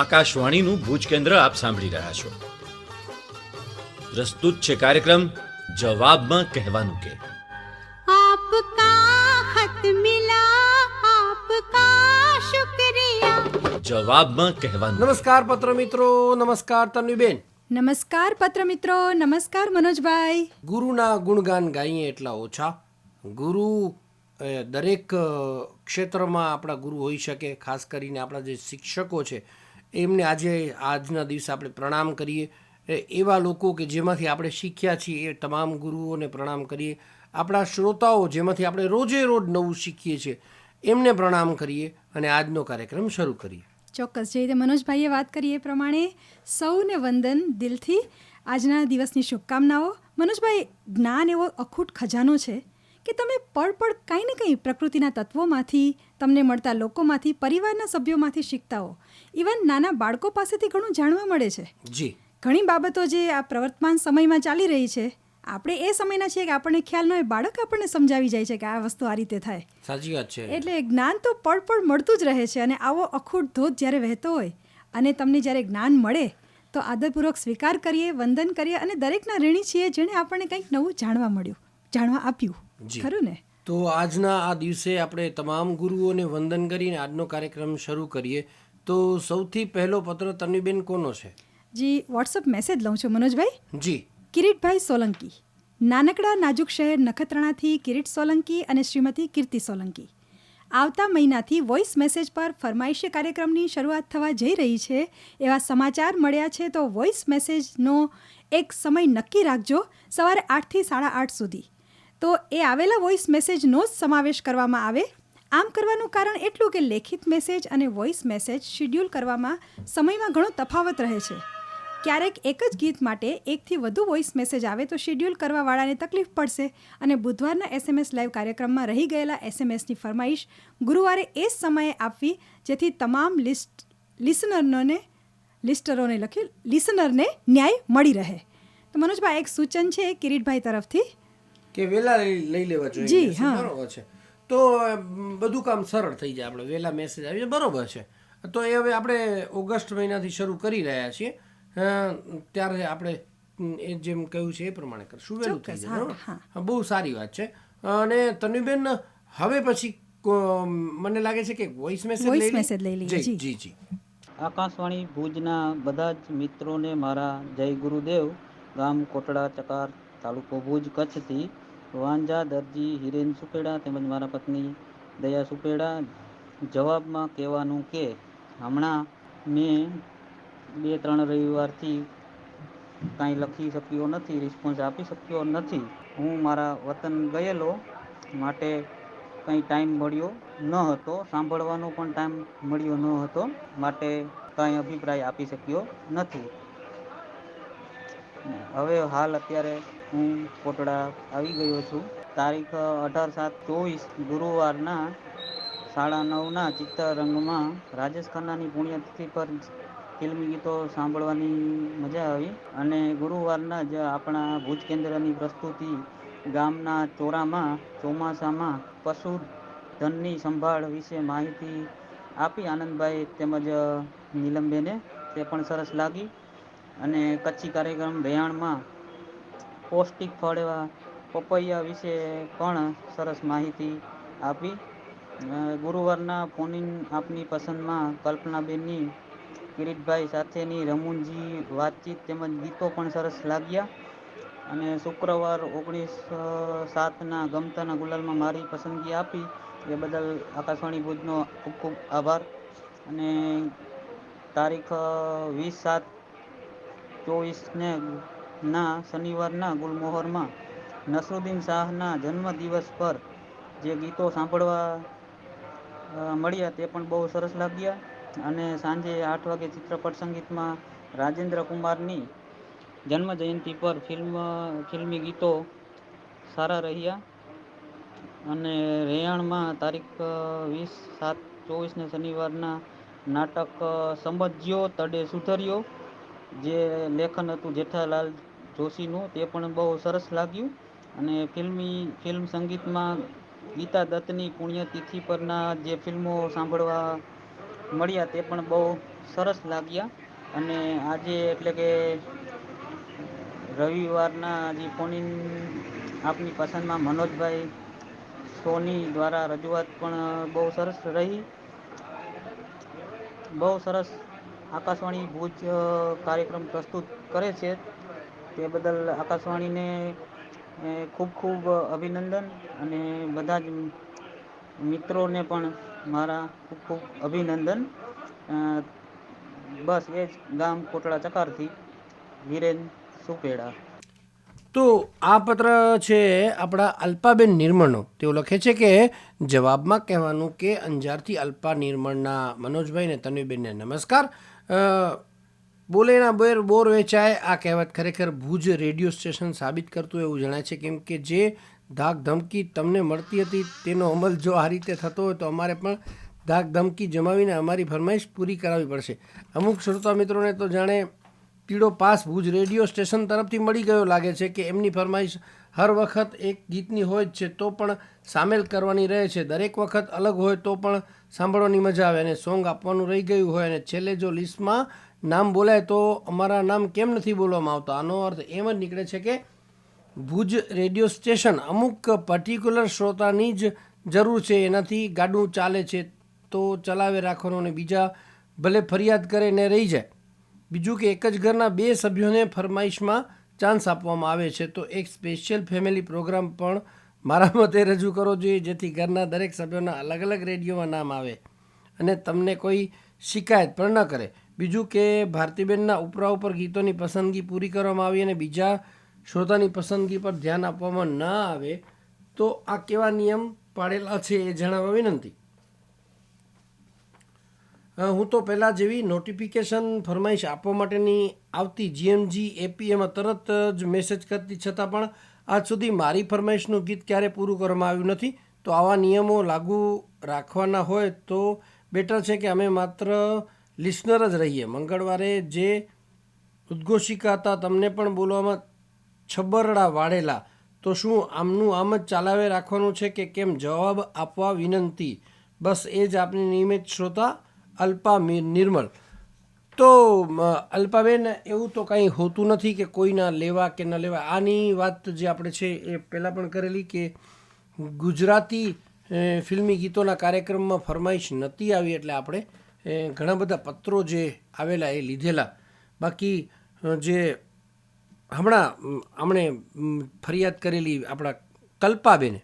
આકાશવાણીનું ભુજ કેન્દ્ર આપ સાંભળી રહ્યા છો. પ્રસ્તુત છે કાર્યક્રમ જવાબમાં કહેવાનું કે જવાબમાં કહેવાનું નમસ્કાર પત્ર મિત્રો નમસ્કાર તન્વીબેન. નમસ્કાર પત્ર મિત્રો નમસ્કાર મનોજભાઈ. ગુરુના ગુણગાન ગાઈએ એટલા ઓછા. ગુરુ દરેક ક્ષેત્રમાં આપણા ગુરુ હોઈ શકે ખાસ કરીને આપણા જે શિક્ષકો છે એમને આજે આજના દિવસે આપણે પ્રણામ કરીએ. એવા લોકો કે જેમાંથી આપણે શીખ્યા છીએ એ તમામ ગુરુઓને પ્રણામ કરીએ. આપણા શ્રોતાઓ જેમાંથી આપણે રોજે રોજ નવું શીખીએ છીએ, એમને પ્રણામ કરીએ અને આજનો કાર્યક્રમ શરૂ કરીએ. ચોક્કસ. જે રીતે મનોજભાઈએ વાત કરી એ પ્રમાણે સૌને વંદન દિલથી. આજના દિવસની શુભકામનાઓ. મનોજભાઈ, જ્ઞાન એવો અખૂટ ખજાનો છે કે તમે પળ પળ કંઈ ને કંઈ પ્રકૃતિના તત્વોમાંથી તમને મળતા લોકોમાંથી, પરિવારના સભ્યોમાંથી શીખતા હો. ઇવન નાના બાળકો પાસેથી ઘણું જાણવા મળે છે. જી. ઘણી બાબતો જે આ પ્રવર્તમાન સમયમાં ચાલી રહી છે આપણે એ સમયના છીએ કે આપણને ખ્યાલ ન હોય બાળક આપણને સમજાવી જાય છે કે આ વસ્તુ આ રીતે થાય. સાચી વાત છે. એટલે જ્ઞાન તો પળ પળ મળતું જ રહે છે અને આવો અખૂટ ધોધ જ્યારે વહેતો હોય અને તમને જ્યારે જ્ઞાન મળે તો આદરપૂર્વક સ્વીકાર કરીએ વંદન કરીએ અને દરેકના ઋણી છીએ જેણે આપણને કંઈક નવું જાણવા મળ્યું જાણવા આપ્યું. ખરું ને? તો આજના આ દિવસે આપણે તમામ ગુરુઓને વંદન કરીને આજનો કાર્યક્રમ શરૂ કરીએ. તો સૌથી પહેલો પત્ર તન્વીબેન કોનો છે? જી વોટ્સઅપ મેસેજ લઉં છું મનોજભાઈ. જી. કિરીટભાઈ સોલંકી. નાનકડા નાજુક શહેર નખત્રાણાથી કિરીટ સોલંકી અને શ્રીમતી કીર્તિ સોલંકી. આવતા મહિનાથી વોઇસ મેસેજ પર ફરમાઈશી કાર્યક્રમની શરૂઆત થવા જઈ રહી છે. એવા સમાચાર મળ્યા છે તો વોઇસ મેસેજનો એક સમય નક્કી રાખજો સવારે આઠથી સાડા આઠ સુધી. તો એ આવેલા વોઇસ મેસેજનો જ સમાવેશ કરવામાં આવે. આમ કરવાનું કારણ એટલું કે લેખિત મેસેજ અને વોઇસ મેસેજ શિડ્યુલ કરવામાં સમયમાં ઘણો તફાવત રહે છે. ક્યારેક એક જ ગીત માટે એકથી વધુ વોઇસ મેસેજ આવે તો શેડ્યુલ કરવાવાળાને તકલીફ પડશે અને બુધવારના એસએમએસ લાઈવ કાર્યક્રમમાં રહી ગયેલા એસએમએસની ફરમાઈશ ગુરુવારે એ જ સમયે આપવી જેથી તમામ લિસ્ટ લિસનરનોને લિસ્ટરોને લખ્યું લિસનરને ન્યાય મળી રહે. તો મનોજભાઈ એક સૂચન છે કિરીટભાઈ તરફથી? કે વેલા લઈ લેવા જોઈએ. જી, હા. છે. તો બધું કામ સરળ થઈ જાય આપણે. વહેલા મેસેજ આવી જાય બરોબર છે. તો એ હવે આપણે ઓગસ્ટ મહિનાથી શરૂ કરી રહ્યા છીએ. ત્યારે આપણે એ જેમ કહ્યું છે એ પ્રમાણે કરશું. વહેલું થઈ જાય બહુ સારી વાત છે. અને તનુબેન હવે પછી મને લાગે છે કે વોઇસ મેસેજ Voice લઈ લઈએ? જી જી. આકાશવાણી ભુજના બધા જ મિત્રોને મારા જય ગુરુદેવ ગામ કોટડા ચકાર તાલુકો ભુજ કચ્છથી. વાંજા, દરજી, હિરેન સુપેડા તેમજ મારા પત્ની દયા સુપેડા જવાબમાં કહેવાનું કે, હમણાં મેં બે, ત્રણ રવિવારથી કાંઈ લખી શક્યો નથી રિસ્પોન્સ આપી શક્યો નથી. હું મારા વતન ગયેલો માટે કંઈ ટાઈમ મળ્યો ન હતો, સાંભળવાનો પણ ટાઈમ મળ્યો ન હતો, માટે કાંઈ અભિપ્રાય આપી શક્યો નથી. હવે હાલ અત્યારે હું કોટડા આવી ગયો છું. તારીખ અઢાર સાત ચોવીસ ગુરુવારના સાડા નવના ચિત્તરંગમાં રાજેશ ખન્નાની પુણ્યતિથિ પર ફિલ્મી ગીતો સાંભળવાની મજા આવી અને ગુરુવારના જ આપણા ભુજ કેન્દ્રની પ્રસ્તુતિ ગામના ચોરામાં, ચોમાસામાં પશુ ધનની સંભાળ વિશે માહિતી આપી આનંદભાઈ તેમજ નીલમબેને. તે પણ સરસ લાગી અને કચ્છી કાર્યક્રમ રેહાણમાં પૌષ્ટિક ફળ એવા પપૈયા વિશે પણ સરસ માહિતી આપી. ગુરુવારના ફોનિન આપની પસંદમાં કલ્પનાબેનની, કિરીટભાઈ સાથેની રમૂનજી વાતચીત તેમજ ગીતો પણ સરસ લાગ્યા. અને શુક્રવાર ઓગણીસ સાતના ગમતાના ગુલાલમાં મારી પસંદગી આપી. એ બદલ આકાશવાણી ભુજનો ખૂબ ખૂબ આભાર. અને તારીખ વીસ સાત ચોવીસને ના, શનિવારના ગુલમોહરમાં નસરુદ્દીન શાહના જન્મદિવસ પર જે ગીતો સાંભળવા મળ્યા તે પણ બહુ સરસ લાગ્યા. અને સાંજે આઠ વાગે ચિત્રપટ સંગીતમાં રાજેન્દ્ર કુમારની જન્મ જયંતિ પર ફિલ્મ, ફિલ્મી ગીતો સારા રહ્યા. અને રેયાણમાં તારીખ વીસ સાત ચોવીસને શનિવારના નાટક સમજ્યો તડે સુધર્યો, જે લેખન હતું જેઠાલાલ જોશીનું તે પણ બહુ સરસ લાગ્યું. અને ફિલ્મી, ફિલ્મ સંગીતમાં ગીતા દત્તની પુણ્યતિથિ પરના જે ફિલ્મો સાંભળવા મળ્યા તે પણ બહુ સરસ લાગ્યા. અને આજે એટલે કે રવિવારના જે ફોન આપની પસંદમાં મનોજભાઈ સોની દ્વારા રજૂઆત પણ બહુ સરસ રહી. બહુ સરસ આકાશવાણી ભુજ કાર્યક્રમ પ્રસ્તુત કરે છે. તે બદલ આકાશવાણીને ખૂબ ખૂબ અભિનંદન અને બધા જ મિત્રોને પણ મારા ખૂબ ખૂબ અભિનંદન. બસ એ જ ગામ કોટડા ચકારથી વિરેન સુપેડા. તો આ પત્ર છે આપણા અલ્પાબેન નિર્મળનો. તેઓ લખે છે કે, જવાબમાં કહેવાનું કે અંજારથી અલ્પા નિર્મળના મનોજભાઈ ને તન્વીબેનને નમસ્કાર. બોલેના બોર બોર વેચાય, આ કહેવત ખરેખર ભુજ રેડિયો સ્ટેશન સાબિત કરતું એવું જણાય છે. કેમ કે જે ધાક ધમકી તમને મળતી હતી તેનો અમલ જો આ રીતે થતો હોય તો અમારે પણ ધાક ધમકી જમાવીને અમારી ફરમાઈશ પૂરી કરાવવી પડશે. અમુક શ્રોતા મિત્રોને તો જાણે પીળો પાસ ભુજ રેડિયો સ્ટેશન તરફથી મળી ગયો લાગે છે કે એમની ફરમાઈશ હર વખત એક ગીતની હોય જ છે, તો પણ સામેલ કરવાની રહે છે. દરેક વખત અલગ હોય તો પણ સાંભળવાની મજા આવે અને સોંગ આપવાનું રહી ગયું હોય અને છેલ્લે જો લિસ્ટમાં નામ બોલાય તો અમારા નામ કેમ નથી બોલવામાં આવતા? આનો અર્થ એમ જ નીકળે છે કે ભુજ રેડિયો સ્ટેશન અમુક પર્ટિક્યુલર શ્રોતાની જ જરૂર છે, એનાથી ગાડું ચાલે છે, તો ચલાવે રાખવાનું અને બીજા ભલે ફરિયાદ કરે ને રહી જાય. બીજું કે એક જ ઘરના બે સભ્યોને ફરમાઈશમાં ચાન્સ આપવામાં આવે છે. તો એક સ્પેશિયલ ફેમિલી પ્રોગ્રામ પણ મારા મતે રજૂ કરવો જોઈએ, જેથી ઘરના દરેક સભ્યોના અલગ અલગ રેડિયોમાં નામ આવે અને તમને કોઈ શિકાયત પણ ન કરે. બીજું કે ભારતીબેનના ઉપરા ઉપર ગીતોની પસંદગી પૂરી કરવામાં આવી અને બીજા શ્રોતાની પસંદગી પર ધ્યાન આપવામાં ન આવે, તો આ કેવા નિયમ પાડેલા છે એ જણાવવા વિનંતી. હું તો પહેલાં જેવી નોટિફિકેશન ફરમાઈશ આપવા માટેની આવતી જીએમજી એપીએમાં તરત જ મેસેજ કરતી છતાં પણ આજ સુધી મારી ફરમાઈશનું ગીત ક્યારે પૂરું કરવામાં આવ્યું નથી, તો આવા નિયમો લાગુ રાખવાના હોય તો બેટર છે કે અમે માત્ર લિસનર જ રહીએ. મંગળવારે જે ઉદ્ઘોષિકા હતા તમને પણ બોલવામાં છબરડા વાળેલા, તો શું આમનું આમ જ ચાલાવે રાખવાનું છે કે કેમ? જવાબ આપવા વિનંતી. બસ એ જ આપની નિયમિત શ્રોતા અલ્પા નિર્મલ. તો અલ્પાબેન, એવું તો કંઈ હોતું નથી કે કોઈના લેવા કે ન લેવા. આની વાત જે આપણે છે એ પહેલાં પણ કરેલી કે ગુજરાતી ફિલ્મી ગીતોના કાર્યક્રમમાં ફરમાઈશ નહોતી આવી એટલે આપણે અ, ઘણા બધા પત્રો જે આવેલા એ લીધેલા. બાકી જે હમણાં હમણે ફરિયાદ કરેલી આપણા કલ્પાબેને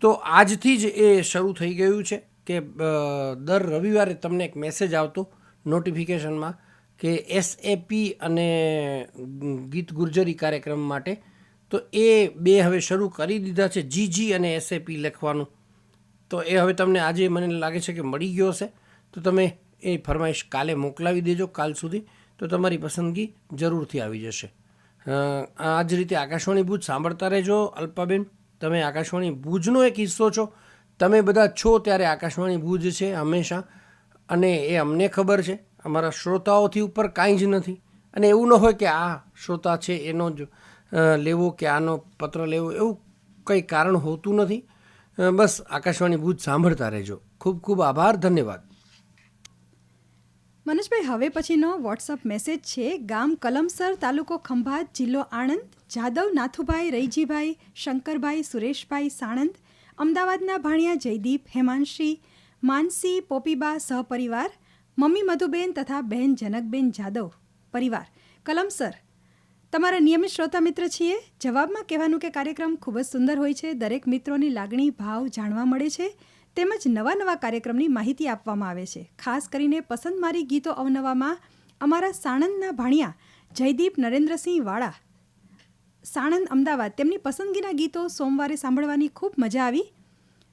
તો આજથી જ એ શરૂ થઈ ગયું છે કે દર રવિવારે તમને એક મેસેજ આવતો નોટિફિકેશનમાં કે એસએપી અને ગીત ગુર્જરી કાર્યક્રમ માટે. તો એ બે હવે શરૂ કરી દીધા છે જીજી અને એસએપી લખવાનું. તો એ હવે તમને આજે મને લાગે છે કે મળી ગયો હશે. તો તમે એ ફરમાઈશ કાલે મોકલાવી દેજો, કાલ સુધી તો તમારી પસંદગી જરૂરથી આવી જશે. આ જ રીતે આકાશવાણી ભુજ સાંભળતા રહેજો. અલ્પાબેન, તમે આકાશવાણી ભુજનો એક હિસ્સો છો. તમે બધા છો ત્યારે આકાશવાણી ભુજ છે હંમેશા. અને એ અમને ખબર છે. અમારા શ્રોતાઓથી ઉપર કાંઈ જ નથી. અને એવું ન હોય કે આ શ્રોતા છે, એનો જ લેવો કે આનો પત્ર લેવો, એવું કંઈ કારણ હોતું નથી. બસ આકાશવાણી ભુજ સાંભળતા રહેજો. ખૂબ ખૂબ આભાર, ધન્યવાદ. મનોજભાઈ હવે પછીનો વોટ્સઅપ મેસેજ છે. ગામ કલમસર તાલુકો ખંભાત જિલ્લો આણંદ. જાદવ નાથુભાઈ, રૈજીભાઈ, શંકરભાઈ, સુરેશભાઈ, સાણંદ. અમદાવાદના ભાણિયા જયદીપ, હેમાંશી, માનસી, પોપીબા સહપરિવાર મમ્મી મધુબેન તથા બહેન જનકબેન જાદવ પરિવાર. કલમસર, તમારા નિયમિત શ્રોતા મિત્ર છીએ. જવાબમાં કહેવાનું કે કાર્યક્રમ ખૂબ જ સુંદર હોય છે. દરેક મિત્રોની લાગણી, ભાવ જાણવા મળે છે. તેમજ નવા નવા કાર્યક્રમની માહિતી આપવામાં આવે છે. ખાસ કરીને પસંદ મારી ગીતો અવનવામાં અમારા સાણંદના ભાણિયા, જયદીપ નરેન્દ્રસિંહ વાળા. સાણંદ, અમદાવાદ. તેમની પસંદગીના ગીતો સોમવારે સાંભળવાની ખૂબ મજા આવી.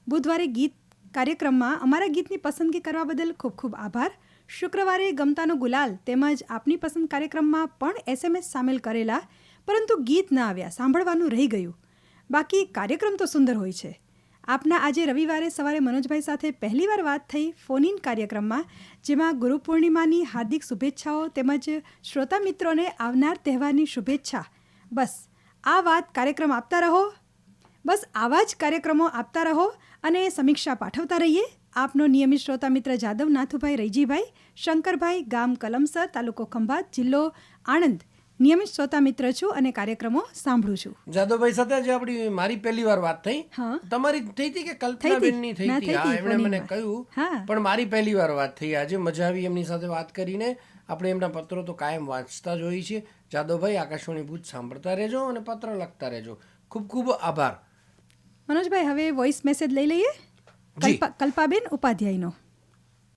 બુધવારે ગીત કાર્યક્રમમાં અમારા ગીતની પસંદગી કરવા બદલ ખૂબ ખૂબ આભાર. શુક્રવારે ગમતાનો ગુલાલ તેમજ આપની પસંદ કાર્યક્રમમાં પણ એસએમએસ સામેલ કરેલા, પરંતુ ગીત ન આવ્યા, સાંભળવાનું રહી ગયું. બાકી કાર્યક્રમ તો સુંદર હોય છે. આપના આજે રવિવારે સવારે મનોજભાઈ સાથે પહેલીવાર વાત થઈ ફોન ઇન કાર્યક્રમમાં, જેમાં ગુરુ પૂર્ણિમાની હાર્દિક શુભેચ્છાઓ તેમજ શ્રોતા મિત્રોને આવનાર તહેવારની શુભેચ્છા. બસ, આ વાત કાર્યક્રમ આપતા રહો. બસ, આવા જ કાર્યક્રમો આપતા રહો અને સમીક્ષા પાઠવતા રહીએ. આપનો નિયમિત શ્રોતા મિત્ર જાદવ નાથુભાઈ રૈજીભાઈ, શંકરભાઈ ગામ કલમસર તાલુકો ખંભાત જિલ્લો આણંદ. નિયમિત શ્રોતા મિત્ર છું અને કાર્યક્રમો સાંભળું છું. જાદવભાઈ સાથે જે આપણી મારી પહેલી વાર વાત થઈ. તમારી થઈ હતી કે કલ્પનાબેનની થઈ હતી? થઈ હા હતી, એમણે મને કહ્યું. પણ મારી પહેલી વાર વાત થઈ. આજે મજા આવી એમની સાથે વાત કરીને. આપણે એમના પત્રો તો કાયમ વાંચતા જ હોઈએ છીએ. જાદવભાઈ આકાશવાણી ભૂત સાંભળતા રહેજો અને પત્ર લખતા રહેજો. ખૂબ ખૂબ આભાર. મનોજભાઈ હવે વોઇસ મેસેજ લઈ લઈએ? કલ્પાબેન ઉપાધ્યાયનો.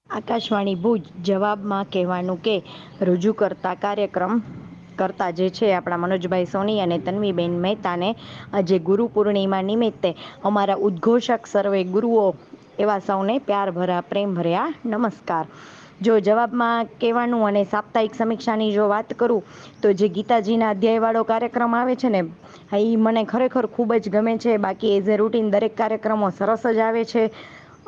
આકાશવાણી ભુજ જવાબમાં કહેવાનું કે રજૂ કરતા કાર્યક્રમ કરતા જે છે આપણા મનોજભાઈ સોની અને તન્વીબેન મહેતાને આજે ગુરુ પૂર્ણિમા નિમિત્તે અમારા ઉદ્ઘોષક સર્વે ગુરુઓ એવા સૌને પ્યાર ભર્યા પ્રેમ ભર્યા, નમસ્કાર. જો જવાબમાં કહેવાનું અને સાપ્તાહિક સમીક્ષાની જો વાત કરું, તો જે ગીતાજીના અધ્યાયવાળો કાર્યક્રમ આવે છે ને એ મને ખરેખર ખૂબ જ ગમે છે. બાકી એઝ એ રૂટીન દરેક કાર્યક્રમો સરસ જ આવે છે.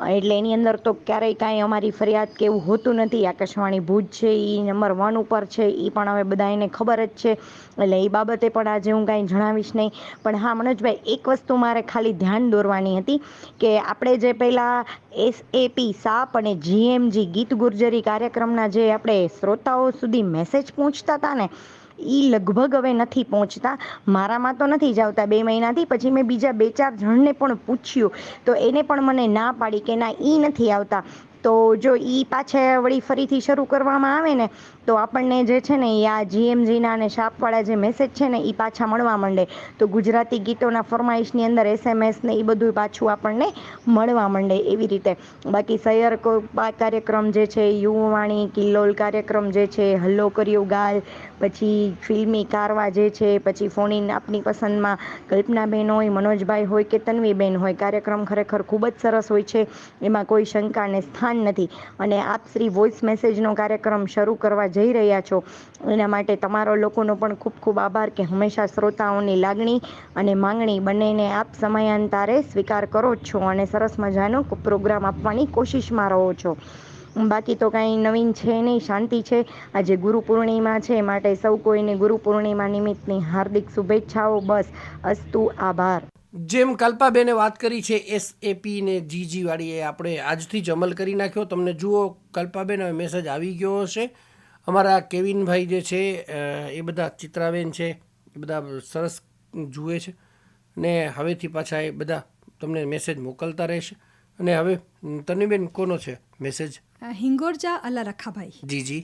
એટલે એની અંદર તો ક્યારેય કાંઈ અમારી ફરિયાદ કે એવું હોતું નથી. આકાશવાણી ભુજ છે એ નંબર વન ઉપર છે એ પણ હવે બધા એને ખબર જ છે. એટલે એ બાબતે પણ આજે હું કાંઈ જણાવીશ નહીં. પણ હા, મનોજભાઈ, એક વસ્તુ મારે ખાલી ધ્યાન દોરવાની હતી કે આપણે જે પહેલાં એસએપી સાપ અને જીએમજી ગીત ગુર્જરી કાર્યક્રમના જે આપણે શ્રોતાઓ સુધી મેસેજ પહોંચતા હતા ને એ લગભગ હવે નથી પહોંચતા. મારામાં તો નથી જ આવતા બે મહિનાથી. પછી મેં બીજા બે ચાર જણને પણ પૂછ્યું. તો એને પણ મને ના પાડી કે ના એ નથી આવતા. તો જો એ પાછા વળી ફરીથી શરૂ કરવામાં આવે ને તો આપણને જે છે ને એ આ જીએમજીના અને શાપવાળા જે મેસેજ છે ને એ પાછા મળવા માંડે. તો ગુજરાતી ગીતોના ફરમાઈશની અંદર એસએમએસ ને એ બધું પાછું આપણને મળવા માંડે એવી રીતે. બાકી સૈયર કાર્યક્રમ જે છે યુવાણી કિલ્લોલ કાર્યક્રમ જે છે, હલ્લો કર્યો ગાલ, પછી ફિલ્મી કારવા જે છે, પછી ફોનિન આપની પસંદમાં કલ્પનાબેન હોય, મનોજભાઈ હોય કે તન્વીબેન હોય, કાર્યક્રમ ખરેખર ખૂબ જ સરસ હોય છે. એમાં કોઈ શંકા અને સ્થાન નથી. અને આપ શ્રી વોઇસ મેસેજનો કાર્યક્રમ શરૂ કરવા જઈ રહ્યા છો. એના માટે તમારો લોકોનો પણ ખૂબ ખૂબ આભાર કે હંમેશા શ્રોતાઓની લાગણી અને માંગણી બંનેને આપ સમયાંતરે સ્વીકાર કરો છો અને સરસ મજાનો પ્રોગ્રામ આપવાની કોશિશમાં રહો છો. બાકી તો કાંઈ નવીન છે નહીં, શાંતિ છે. આજે ગુરુ પૂર્ણિમા છે માટે સૌ કોઈને ગુરુ પૂર્ણિમા નિમિત્તની હાર્દિક શુભેચ્છાઓ. બસ, અસ્તુ, આભાર. જેમ કલ્પાબેને વાત કરી છે એસએપી ને જીજીવાળીએ આપણે આજથી જ અમલ કરી નાખ્યો. તમને જુઓ, કલ્પાબેન હવે મેસેજ આવી ગયો હશે. અમારા કેવિનભાઈ જે છે એ બધા ચિત્રાબેન છે એ બધા સરસ જુએ છે ને હવેથી પાછા એ બધા તમને મેસેજ મોકલતા રહેશે. અને હવે તનીબેન કોનો છે મેસેજ હિંગોરજા અલ્લા રખાભાઈ જી જી.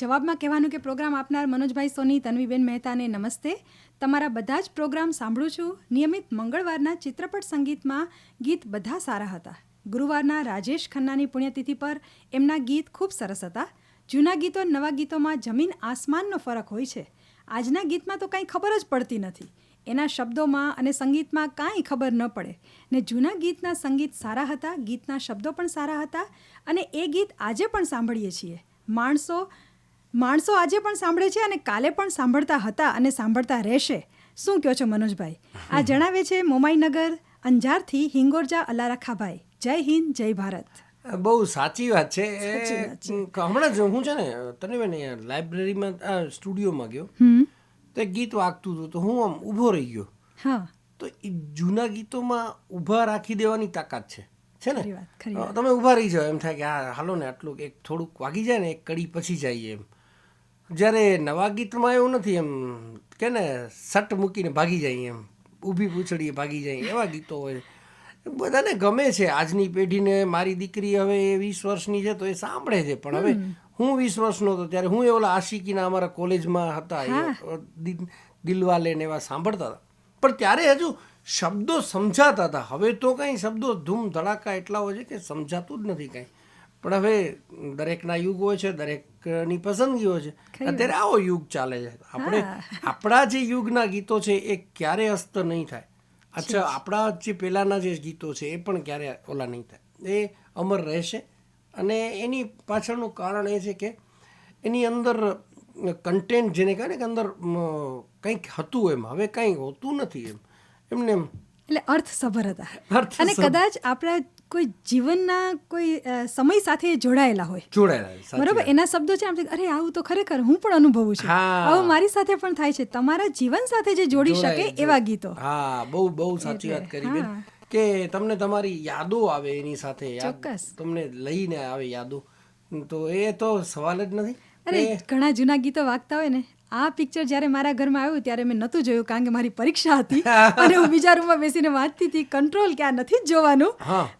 જવાબમાં કહેવાનું કે પ્રોગ્રામ આપનાર મનોજભાઈ સોની તન્વીબેન મહેતાને નમસ્તે. તમારા બધા જ પ્રોગ્રામ સાંભળું છું. નિયમિત મંગળવારના ચિત્રપટ સંગીતમાં ગીત બધા સારા હતા. ગુરુવારના રાજેશ ખન્નાની પુણ્યતિથિ પર એમના ગીત ખૂબ સરસ હતા. જૂના ગીતો નવા ગીતોમાં જમીન આસમાનનો ફરક હોય છે. આજના ગીતમાં તો કાંઈ ખબર જ પડતી નથી. એના શબ્દોમાં અને સંગીતમાં કાંઈ ખબર ન પડે. ને જૂના ગીતના સંગીત સારા હતા, ગીતના શબ્દો પણ સારા હતા અને એ ગીત આજે પણ સાંભળીએ છીએ. માણસો માણસો આજે પણ સાંભળે છે અને કાલે પણ સાંભળતા હતા અને સાંભળતા રહેશે. શું કહો છો મનોજભાઈ? આ જણાવે છે મોમાઈનગર અંજારથી હિંગોરજા અલારાખાભાઈ. જય હિન્દ, જય ભારત. બહુ સાચી વાત છે. હમણાં જ હું છે ને તને બેન લાઇબ્રેરીમાં આ સ્ટુડિયોમાં ગયો. તો એક ગીત વાગતું હતું તો હું આમ ઊભો રહી ગયો. તો એ જૂના ગીતોમાં ઊભા રાખી દેવાની તાકાત છે. છે ને? તમે ઊભા રહી જાઓ એમ થાય કે હા હાલો ને આટલું એક થોડુંક વાગી જાય ને એક કડી પછી જઈએ એમ. જ્યારે નવા ગીતમાં એવું નથી એમ કે ને સટ મૂકીને ભાગી જાય એમ ઊભી પૂછડીએ ભાગી જાય એવા ગીતો હોય. બધાને ગમે છે. આજની પેઢીને મારી દીકરી હવે એ વીસ વર્ષની છે તો એ સાંભળે છે. પણ હવે હું વીસ વર્ષનો હતો ત્યારે હું એ ઓલા આશિકીના અમારા કોલેજમાં હતા. એ દિલ- દિલવાલે ને એવા સાંભળતા હતા. પણ ત્યારે હજુ શબ્દો સમજાતા હતા. હવે તો કંઈ શબ્દો ધૂમ ધડાકા એટલા હોય છે કે સમજાતું જ નથી કાંઈ. પણ હવે દરેકના યુગ હોય છે દરેકની પસંદગીઓ છે. અત્યારે આવો યુગ ચાલે છે. આપણે આપણા જે યુગના ગીતો છે એ ક્યારે અસ્ત નહીં થાય. અચ્છા આપણા જે પહેલાંના જે ગીતો છે એ પણ ક્યારે ઓલા નહીં થાય. એ અમર રહેશે. અને એની પાછળનું કારણ એ છે કે એની અંદર કન્ટેન્ટ જેને કહે ને કે અંદર કંઈક હતું એમ. હવે કંઈ હોતું નથી એમ. એમને એમ એટલે અર્થસભર હતા. અને કદાચ આપણા કોઈ જીવનના કોઈ સમય સાથે જોડાયેલા હોય. જોડાયેલા બરોબર? એના શબ્દો છે આમ અરે આવું તો ખરેખર હું પણ અનુભવું છું. આવું મારી સાથે પણ થાય છે. તમારા જીવન સાથે જે જોડી શકે એવા ગીતો. હા બહુ બહુ સાચી વાત કરી કે તમને તમારી યાદો આવે એની સાથે ચોક્કસ. તમને લઈને આવે યાદો. તો એ તો સવાલ જ નથી. અરે ઘણા જૂના ગીતો વાગતા હોય ને આ પિક્ચર જ્યારે મારા ઘરમાં આવ્યું ત્યારે મેં નહોતું જોયું કારણ કે મારી પરીક્ષા હતી. અને હું બીજા રૂમમાં બેસીને વાંચતી હતી. કંટ્રોલ કે આ નથી જ જોવાનું.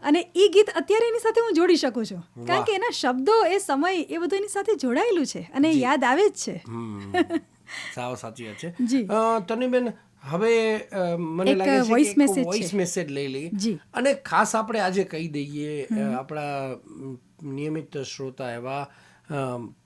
અને એ ગીત અત્યારે એની સાથે હું જોડી શકું છું. કારણ કે એના શબ્દો એ સમય એ બધું એની સાથે જોડાયેલું છે અને યાદ આવે જ છે. સાવ સાચી વાત છે. તનીબેન હવે મને લાગે છે કે message વોઇસ મેસેજ લઈ લઈએ. અને ખાસ આપણે આજે કહી દઈએ આપણા નિયમિત શ્રોતા એવા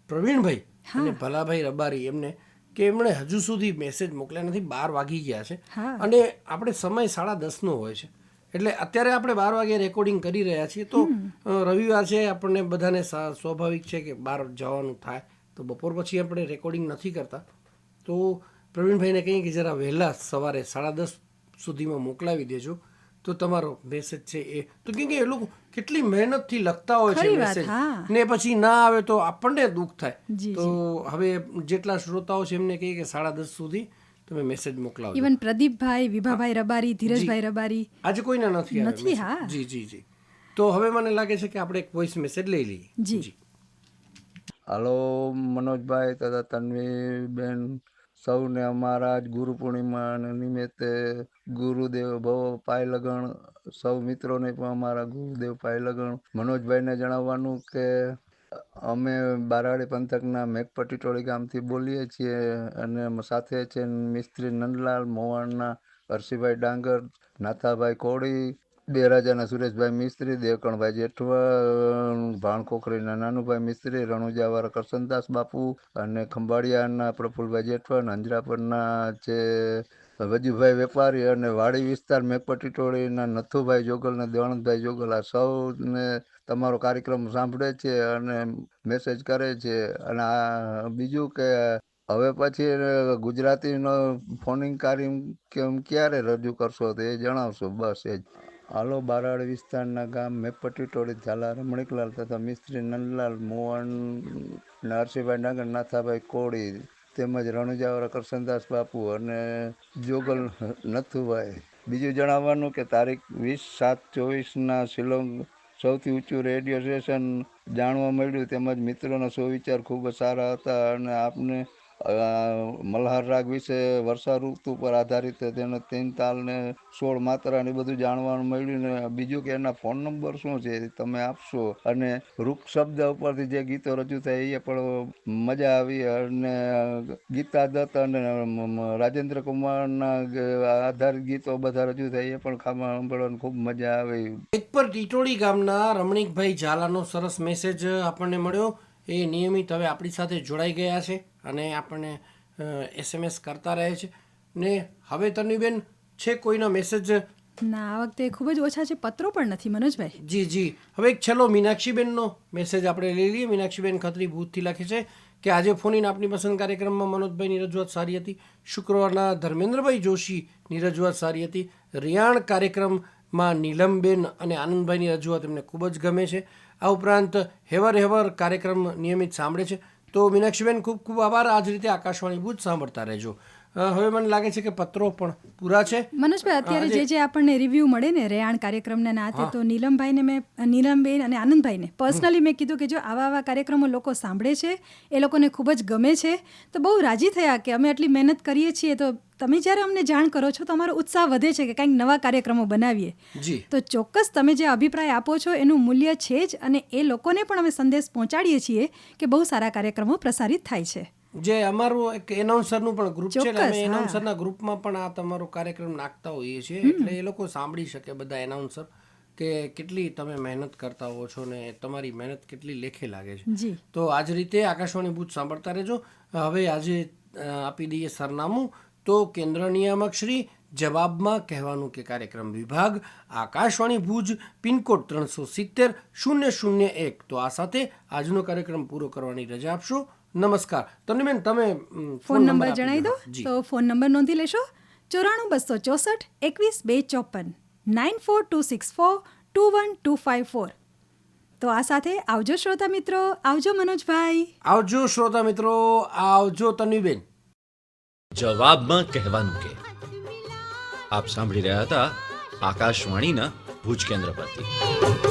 પ્રવીણભાઈ અને ભલાભાઈ રબારી એમને કે એમણે હજુ સુધી મેસેજ મોકલ્યા નથી બાર વાગી ગયા છે. અને આપણે સમય સાડા દસનો હોય છે. એટલે અત્યારે આપણે બાર વાગે રેકોર્ડિંગ કરી રહ્યા છીએ તો રવિવાર છે આપણને બધાને સ્વાભાવિક છે કે બહાર જવાનું થાય. તો બપોર પછી આપણે રેકોર્ડિંગ નથી કરતા. તો પ્રવીણભાઈને કહીએ કે જરા વહેલા સવારે સાડા દસ સુધીમાં મોકલાવી દેજો. તો તમારો મેસેજ છે એ. તો કેમ કે એ લોકો કેટલી મહેનતથી લખતા હોય છે મેસેજ ને પછી ના આવે તો આપણને દુઃખ થાય. તો હવે જેટલા શ્રોતાઓ છે એમને કહીએ કે સાડા દસ સુધી તમે મેસેજ મોકલાવો ઇવન પ્રદીપભાઈ વિભાભાઈ રબારી ધીરજભાઈ રબારી. આજે કોઈને નથી નથી, હા. જી જી જી. તો હવે મને લાગે છે કે આપણે એક વોઇસ મેસેજ લઈ લઈએ. જી. હાલો મનોજભાઈ તથા તન્વીબેન સૌને અમારા જ ગુરુ પૂર્ણિમા નિમિત્તે ગુરુદેવ ભવ પાય લગણ. સૌ મિત્રોને પણ અમારા ગુરુદેવ પાય લગણ. મનોજભાઈને જણાવવાનું કે, અમે બારાડી પંથકના મેઘપટીટોળી ગામથી બોલીએ છીએ અને સાથે છે મિસ્ત્રી નંદલાલ મોવાણના હરસિભાઈ ડાંગર, નાથાભાઈ કોળી બેરાજાના સુરેશભાઈ મિસ્ત્રી દેવકણભાઈ જેઠવા ભાણકોખરીના નાનુભાઈ મિસ્ત્રી રણુજાવાળા કરસનદાસ બાપુ અને ખંભાળિયાના પ્રફુલભાઈ જેઠવા અને અંજરાપરના છે વજુભાઈ વેપારી અને વાડી વિસ્તાર મેપટી ટોળીના નથુભાઈ જોગલ અને દેવાનંદભાઈ જોગલ આ સૌને તમારો કાર્યક્રમ સાંભળે છે અને મેસેજ કરે છે. અને આ બીજું કે હવે પછી ગુજરાતીનો ફોનિંગ કાર્યક્રમ ક્યારે રજૂ કરશો તો એ જણાવશો, બસ એ જ. હાલો બારાડ વિસ્તારના ગામ મેપટી ટોળે ઝાલા રમણીકલાલ તથા મિસ્ત્રી નંદલાલ મોહન, નરસિંહભાઈ ડાંગર, નાથાભાઈ કોળી તેમજ રણુજાવાળા કરશનદાસ બાપુ અને જોગલ નથુભાઈ. બીજું જણાવવાનું કે તારીખ વીસ સાત ચોવીસના શિલોંગ સૌથી ઊંચું રેડિયો સ્ટેશન જાણવા મળ્યું તેમજ મિત્રોના સુવિચાર ખૂબ જ સારા હતા અને આપને મલ્હાર રાગ વિશે વર્ષા ઋતુ પર આધારિત તેને તીન તાલને સોળ માત્રા ને એ બધું જાણવાનું મળ્યું ને બીજું કે એના ફોન નંબર શું છે તમે આપશો? અને રૂપ શબ્દ ઉપરથી જે ગીતો રજૂ થાય એ પણ મજા આવી અને ગીતા દત્ત અને રાજેન્દ્ર કુમારના આધારિત ગીતો બધા રજૂ થાય એ પણ ખાવા ખૂબ મજા આવી. એક પર ટીટોળી ગામના રમણીકભાઈ ઝાલાનો સરસ મેસેજ આપણને મળ્યો. એ નિયમિત હવે આપણી સાથે જોડાઈ ગયા છે. અને આપણને એસએમએસ કરતા રહે છે. ને હવે તન્વીબેન છે કોઈનો મેસેજ ના આ વખતે ખૂબ જ ઓછા છે પત્રો પણ નથી મનોજભાઈ. જી જી. હવે એક છેલ્લો મીનાક્ષીબેનનો મેસેજ આપણે લઈ લઈએ. મીનાક્ષીબેન ખત્રી ભૂતથી લખે છે કે આજે ફોન આપની પસંદ કાર્યક્રમમાં મનોજભાઈની રજૂઆત સારી હતી. શુક્રવારના ધર્મેન્દ્રભાઈ જોશીની રજૂઆત સારી હતી. રિયાણ કાર્યક્રમમાં નીલમબેન અને આનંદભાઈની રજૂઆત એમને ખૂબ જ ગમે છે. આ ઉપરાંત હેવર હેવર કાર્યક્રમ નિયમિત સાંભળે છે. તો મીનાક્ષીબેન ખૂબ ખૂબ આભાર. આ જ રીતે આકાશવાણી ભુજ સાંભળતા રહેજો. હવે મને લાગે છે કે પત્રો પણ પૂરા છે. મનોજભાઈ અત્યારે જે જે આપણને રિવ્યૂ મળે ને રેયાણ કાર્યક્રમના નાતે તો નીલમભાઈને મેં નીલમબેન અને આનંદભાઈને પર્સનલી મેં કીધું કે જો આવા આવા કાર્યક્રમો લોકો સાંભળે છે એ લોકોને ખૂબ જ ગમે છે તો બહુ રાજી થયા કે અમે આટલી મહેનત કરીએ છીએ. તો તમે જ્યારે અમને જાણ કરો છો તો અમારો ઉત્સાહ વધે છે કે કંઈક નવા કાર્યક્રમો બનાવીએ. તો ચોક્કસ તમે જે અભિપ્રાય આપો છો એનું મૂલ્ય છે જ અને એ લોકોને પણ અમે સંદેશ પહોંચાડીએ છીએ કે બહુ સારા કાર્યક્રમો પ્રસારિત થાય છે. જે અમારું એક એનાઉન્સરનું પણ ગ્રુપ છે અમે એનાઉન્સરના ગ્રુપમાં પણ આ તમારો કાર્યક્રમ નાખતા હોઈએ છીએ. એટલે એ લોકો સાંભળી શકે બધા એનાઉન્સર કે કેટલી તમે મહેનત કરતા હો છો ને તમારી મહેનત કેટલી લેખે લાગે છે. તો આ જ રીતે આકાશવાણી ભૂત સાંભળતા રહેજો. હવે આજે આપી દઈએ સરનામું. તો કેન્દ્ર નિયામક શ્રી જવાબમાં કહેવાનું કે કાર્યક્રમ વિભાગ આકાશવાણી ભુજ પિનકોડ ત્રણસો સિત્તેર શૂન્ય શૂન્ય એક. તો આ સાથે આજનો કાર્યક્રમ પૂરો કરવાની રજા આપશો. નમસ્કાર. તનુબેન તમે ફોન નંબર જણાવી દો? તો ફોન નંબર નોંધી લેશો. ચોરાણું બસો ચોસઠ એકવીસ બે ચોપન nine four two six four two one two five four. તો આ સાથે આવજો શ્રોતા મિત્રો આવજો મનોજભાઈ. આવજો શ્રોતા મિત્રો આવજો તન્વીબેન. જવાબમાં કહેવાનું કે આપ સાંભળી રહ્યા હતા આકાશવાણીના ભુજ કેન્દ્ર પરથી.